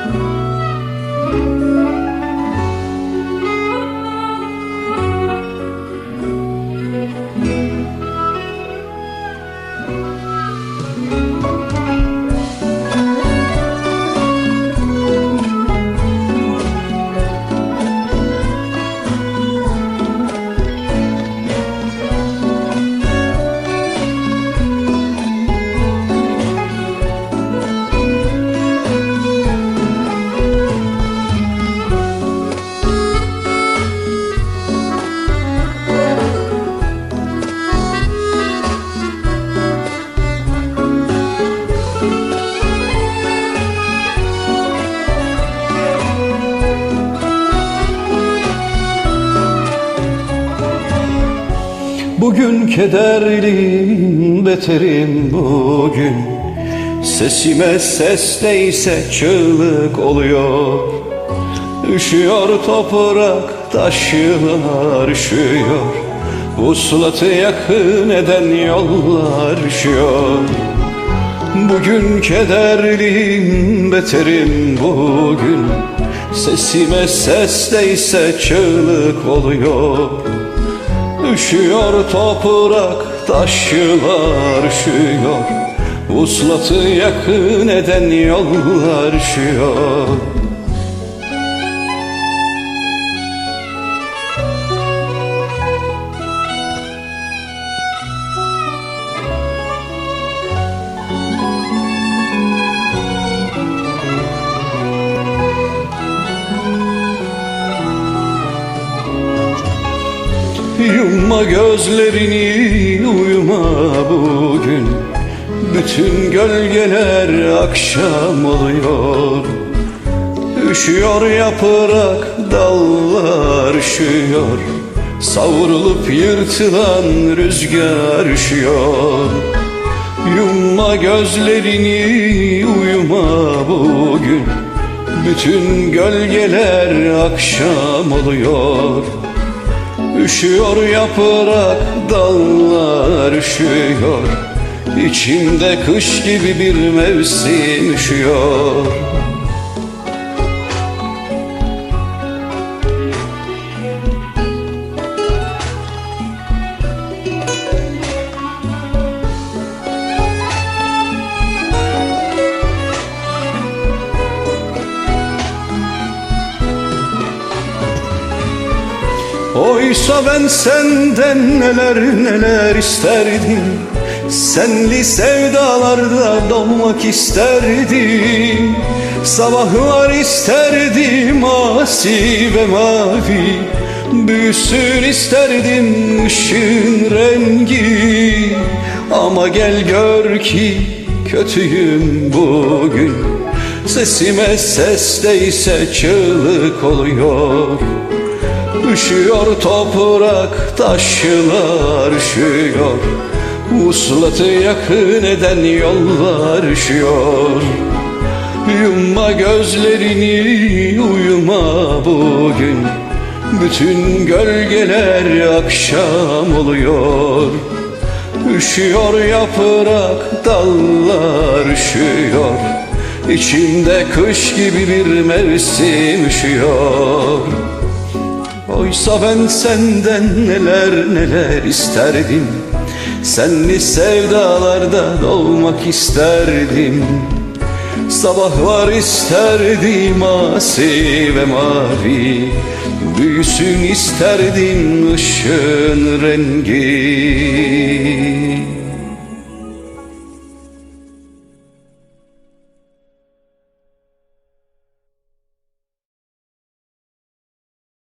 Bye. Bugün kederliyim, beterim bugün. Sesime ses değse çığlık oluyor. Üşüyor toprak, taşlar üşüyor. Vuslatı yakın eden yollar üşüyor. Bugün kederliyim, beterim bugün. Sesime ses değse çığlık oluyor Üşüyor toprak, taşlar üşüyor. Vuslatı yakın eden yollar üşüyor Yumma gözlerini uyuma bugün. Bütün gölgeler akşam oluyor. Üşüyor yaprak dallar üşüyor. Savrulup yırtılan rüzgar üşüyor. Yumma gözlerini uyuma bugün. Bütün gölgeler akşam oluyor Üşüyor yaprak dallar üşüyor. İçimde kış gibi bir mevsim üşüyor Oysa ben senden neler neler isterdim. Senli sevdalarda doğmak isterdim. Sabahlar isterdim asi ve mavi. Büyüsün isterdim ışığın rengi. Ama gel gör ki kötüyüm bugün. Sesime ses değse çığlık oluyor Üşüyor toprak, taşlar üşüyor. Vuslatı yakın eden yollar üşüyor. Yumma gözlerini uyuma bugün. Bütün gölgeler akşam oluyor. Üşüyor yaprak, dallar üşüyor. İçimde kış gibi bir mevsim üşüyor Oysa ben senden neler neler isterdim. Senli sevdalarda dolmak isterdim. Sabahlar isterdim asi ve mavi. Büyüsün isterdim ışığın rengi